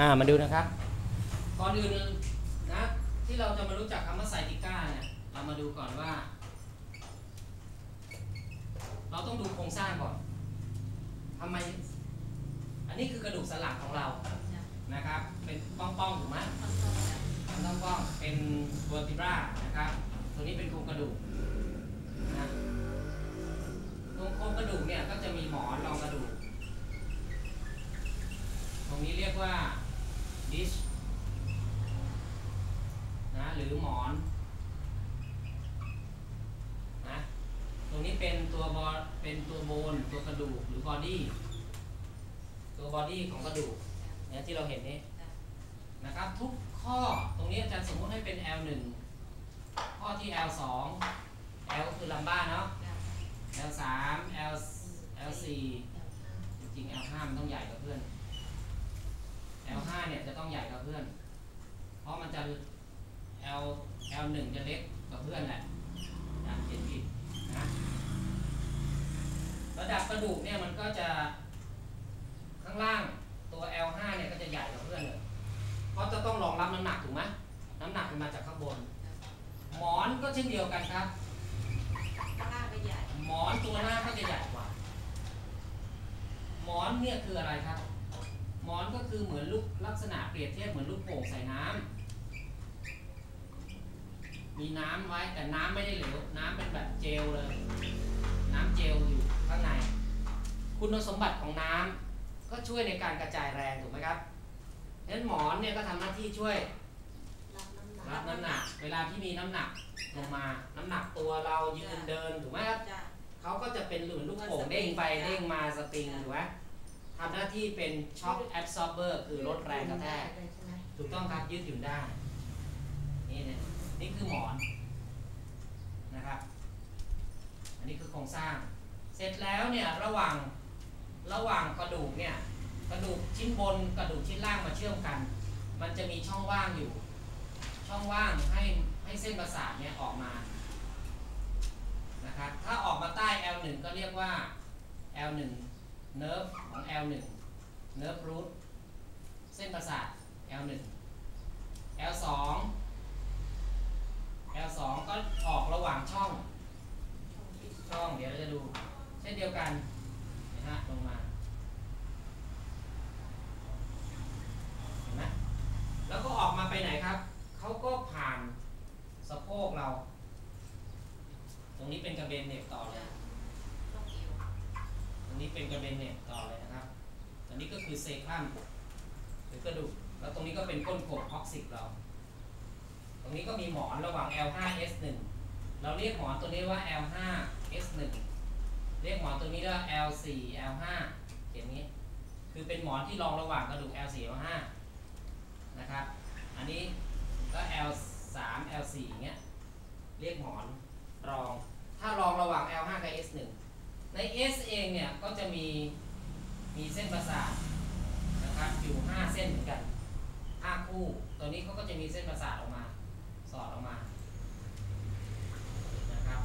อ่ามาดูนะครับก่อนอื่นนะที่เราจะมารู้จักคำว่าไซติก้าเนี่ยเรามาดูก่อนว่า เราต้องดูโครงสร้างก่อนทำไม อันนี้คือกระดูกสันหลังของเรานะครับ เป็นป้องๆถูกไหมป้องๆเป็นเวอร์ติบรานะครับตัวนี้เป็นโครงกระดูกนะตรงโครงกระดูกเนี่ยก็จะมีหมอนรองกระดูก ตรงนี้เรียกว่า ดิชนะหรือหมอนนะตรงนี้เป็นตัวบอเป็นตัวโบนตัวกระดูกหรือบอดี้ตัวบอดี้ของกระดูกเนี่ยที่เราเห็นนี่นะครับทุกข้อตรงนี้อาจารย์สมมติให้เป็น L1 ข้อที่ L2 L คือลัมบ้าเนาะ L3 L L4 จริง L5 มันต้องใหญ่กว่าเพื่อน L5 เนี่ยจะต้องใหญ่กว่าเพื่อน เพราะมันจะ L L1 จะเล็กกว่าเพื่อนแหละอาจารย์เขียนผิดนะระดับกระดูกเนี่ยมันก็จะข้างล่างตัว L5 เนี่ยก็จะใหญ่กว่าเพื่อนเลย เพราะจะต้องรองรับน้ำหนักถูกไหมน้ำหนักมันมาจากข้างบน หมอนก็เช่นเดียวกันครับหมอนตัวหน้าก็จะใหญ่กว่า หมอนเนี่ยคืออะไรครับห มอนก็คือเหมือนลูกลักษณะเปรียบเทียบเหมือนลูกโป่งใส่น้ำมีน้ำไว้แต่น้ำไม่ได้เหลว น้ำเป็นแบบเจลเลย น้ำเจลอยู่ข้างใน คุณสมบัติของน้ำก็ช่วยในการกระจายแรงถูกไหมครับฉะนั้นหมอนเนี่ยก็ทำหน้าที่ช่วยรับน้ำหนัก เวลาที่มีน้ำหนักลงมา น้ำหนักตัวเรายืนเดินถูกไหมครับเขาก็จะเป็นเหมือนลูกโป่งเด้งไปเด้งมาสปริงถูกไหม ทำหน้าที่เป็นช็อคแอบซอร์เบอร์คือลดแรงกระแทกถูกต้องครับยืดหยุ่นได้ นี่เนี่ยนี่คือหมอนนะครับ อันนี้คือโครงสร้าง เสร็จแล้วเนี่ยระหว่างระหว่างกระดูกเนี่ยกระดูกชิ้นบนกระดูกชิ้นล่างมาเชื่อมกัน มันจะมีช่องว่างอยู่ ช่องว่างให้ให้เส้นประสาทเนี่ยออกมานะครับถ้าออกมาใต้ L1 ก็เรียกว่า L1 เนิร์ฟของ L1 เนิร์ฟรูทเส้นประสาท L1 L2 L2 ก็ออกระหว่างช่อง ช่องเดี๋ยวเราจะดู เช่นเดียวกันนะฮะลงมาเห็นไหมแล้วก็ออกมาไปไหนครับ เขาก็ผ่านสะโพกเรา ตรงนี้เป็นกระเบนเหน็บต่อเลยตรง นี้เป็นกระเบนเหน็บต่อเลยนะครับ อันนี้ก็คือเซคัมหรือกระดูก แล้วตรงนี้ก็เป็นก้นกบออกซิกเรา ตรงนี้ก็มีหมอนระหว่าง L5 S1 เราเรียกหมอนตัวนี้ว่า L5 S1 เรียกหมอนตัวนี้ว่า L4 L5 อย่างนี้ คือเป็นหมอนที่รองระหว่างกระดูก L4 L5 นะครับ อันนี้ก็ L3 L4 เงี้ย เรียกหมอนรอง ถ้ารองระหว่าง L5 กับ S1 ใน S เองเนี่ยก็จะมีมีเส้นประสาทนะครับอยู่ 5 เส้นเหมือนกัน5คู่ ตัวนี้เขาก็จะมีเส้นประสาทออกมา สอดออกมานะครับ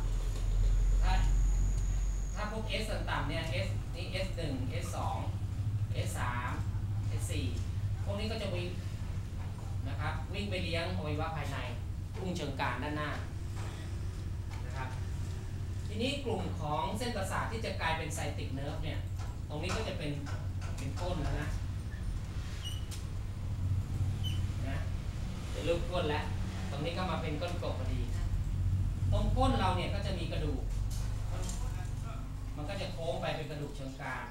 ถ้าถ้าพวก S ต่ำๆเนี่ย S นี่ S1 S2 S3 S4 พวกนี้ก็จะวิ่งนะครับวิ่งไปเลี้ยงอวัยวะภายในพุ่งเชิงกานด้านหน้า ทีนี้กลุ่มของเส้นประสาทที่จะกลายเป็นไซติกเนิร์ฟเนี่ย ตรงนี้ก็จะเป็นเป็นก้นแล้วนะนะเป็นรูปก้นแล้ว ตรงนี้ก็มาเป็นก้นกบพอดี ตรงก้นเราเนี่ยก็จะมีกระดูก มันก็จะโค้งไปเป็นกระดูกเชิงกราน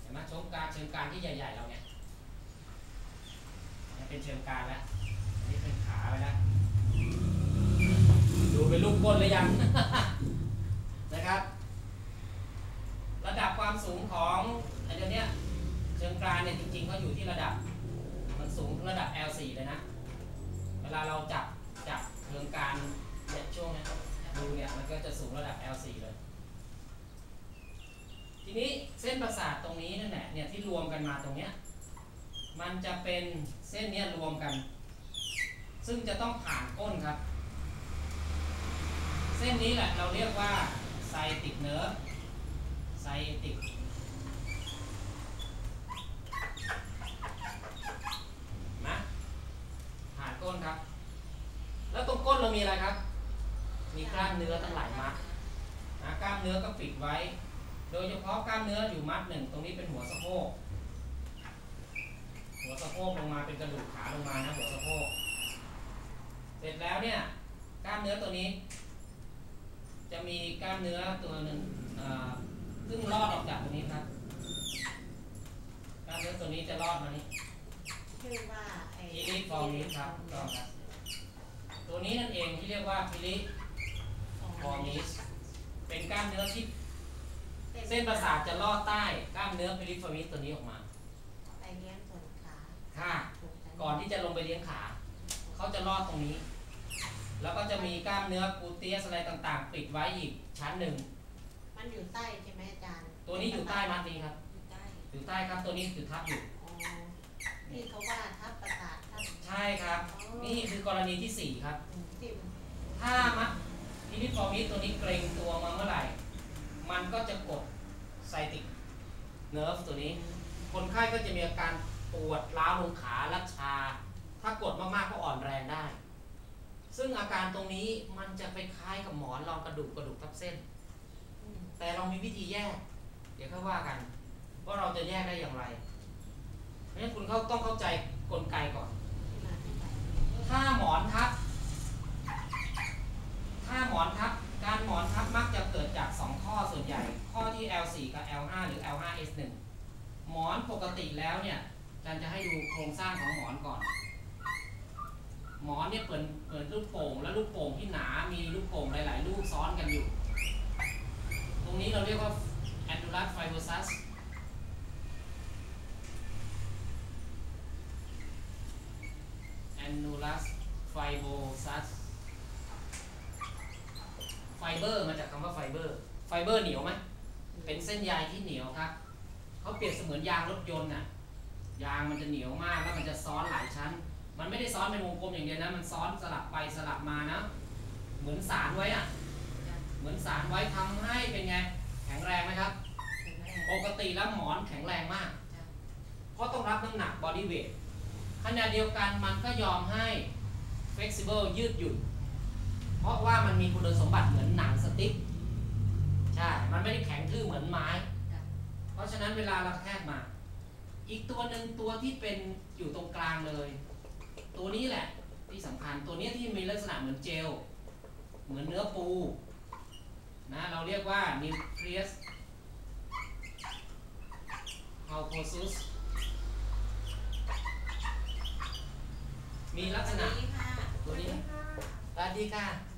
เห็นไหมเชิงกรานเชิงกรานที่ใหญ่ๆเราเนี่ยเนี่ยเป็นเชิงกรานแล้ว อันนี้เป็นขาไปแล้ว ดูเป็นรูปก้นหรือยังนะครับ ระดับความสูงของไอ้เดี๋ยวนี้เชิงกรานเนี่ยจริงๆก็อยู่ที่ระดับ มันสูงถึงระดับ L4 เลยนะ เวลาเราจับจับเชิงกรานเนี่ยช่วงเนี้ยดูเนี่ยมันก็จะสูงระดับ L4 เลยทีนี้เส้นประสาทตรงนี้นั่นแหละเนี่ยที่รวมกันมาตรงเนี้ยมันจะเป็นเส้นเนี้ยรวมกัน ซึ่งจะต้องผ่านก้นครับ เส้นนี้แหละเราเรียกว่าไซติกเนื้อไซติกนะผ่านก้นครับ แล้วตรงก้นเรามีอะไรครับ มีกล้ามเนื้อตั้งหลายมัดนะกล้ามเนื้อก็ปิดไว้ โดยเฉพาะกล้ามเนื้ออยู่มัดหนึ่งตรงนี้เป็นหัวสะโพกหัวสะโพกลงมาเป็นกระดูกขาลงมานะหัวสะโพกเสร็จแล้วเนี่ยกล้ามเนื้อตัวนี้ จะมีกล้ามเนื้อตัวหนึ่งอ่าซึ่งรอดออกจากตรงนี้ครับกล้ามเนื้อตัวนี้จะรอดมานี่ชื่อว่าไอ้พิลิฟอร์มิสครับถูกต้องครับ ตัวนี้นั่นเองที่เรียกว่าพิลิฟอร์มิสเป็นกล้ามเนื้อที่เส้นประสาทจะลอดใต้กล้ามเนื้อพิลิฟอร์มิสตัวนี้ออกมาไปเลี้ยงส่วนขาค่ะถูกใจก่อนที่จะลงไปเลี้ยงขา เขาจะลอดตรงนี้ แล้วก็จะมีกล้ามเนื้อกูเตียสอะไรต่างๆ ปิดไว้อีกชั้นหนึ่ง มันอยู่ใต้ใช่ไหมอาจารย์ ตัวนี้อยู่ใต้มัดนี้ครับ อยู่ใต้อยู่ใต้ครับตัวนี้คือทับอยู่อ๋อที่เขาว่าทับประสาททับใช่ครับ นี่คือกรณีที่สี่ครับอืมที่มันถ้ามัดพิลิฟอร์มิสตัวนี้เกรงตัวมาเมื่อไหร่ มันก็จะกดไซติกเนิร์ฟตัวนี้ คนไข้ก็จะมีอาการปวดร้าวลงขาลักชา ถ้ากดมากๆก็อ่อนแรงได้ ซึ่งอาการตรงนี้มันจะไปคล้ายกับหมอนรองกระดูกกระดูกทับเส้น แต่เรามีวิธีแยก เดี๋ยวค่อยว่ากัน ว่าเราจะแยกได้อย่างไร เพราะฉะนั้นคุณเขาต้องเข้าใจกลไกก่อน ถ้าหมอนทับ ถ้าหมอนทับ การหมอนทับมักจะเกิดจาก 2 ข้อส่วนใหญ่ ข้อที่ L4 กับ L5 หรือ L5S1 หมอนปกติแล้วเนี่ยอาจารย์จะให้ดูโครงสร้างของหมอนก่อน หมอนเนี่ยเปิดเปิดลูกโป่งและลูกโป่งที่หนา มีลูกโป่งหลาย ๆ ลูกซ้อนกันอยู่ ตรงนี้เราเรียกว่า annulus fibrosus annulus fibrosus ไฟเบอร์มาจากคำว่าไฟเบอร์ ไฟเบอร์เหนียวไหมเป็นเส้นใยที่เหนียวครับเขาเปรียบเสมือนยางรถยนต์น่ะ ยางมันจะเหนียวมากแล้วมันจะซ้อนหลายชั้น มันไม่ได้ซ้อนเป็นวงกลมอย่างเดียวนะ มันซ้อนสลับไปสลับมานะ เหมือนสารไว้อะเหมือนสารไว้ทำให้เป็นไง แข็งแรงไหมครับเห็นไหมปกติแล้วหมอนแข็งแรงมากจ้ะเพราะต้องรับน้ำหนัก body weight ขณะเดียวกันมันก็ยอมให้ flexible ยืดหยุ่น เพราะว่ามันมีคุณสมบัติเหมือนหนังสติ๊ก ใช่ มันไม่ได้แข็งทื่อเหมือนไม้จ้ะเพราะฉะนั้นเวลาเราแทกมา อีกตัวหนึ่งตัวที่เป็นอยู่ตรงกลางเลย ตัวนี้แหละที่สำคัญตัวนี้ที่มีลักษณะเหมือนเจล เหมือนเนื้อปูนะเราเรียกว่า nucleus pulposus มีลักษณะสวัสดีค่ะตัวนี้สวัสดีค่ะเชิญค่ะ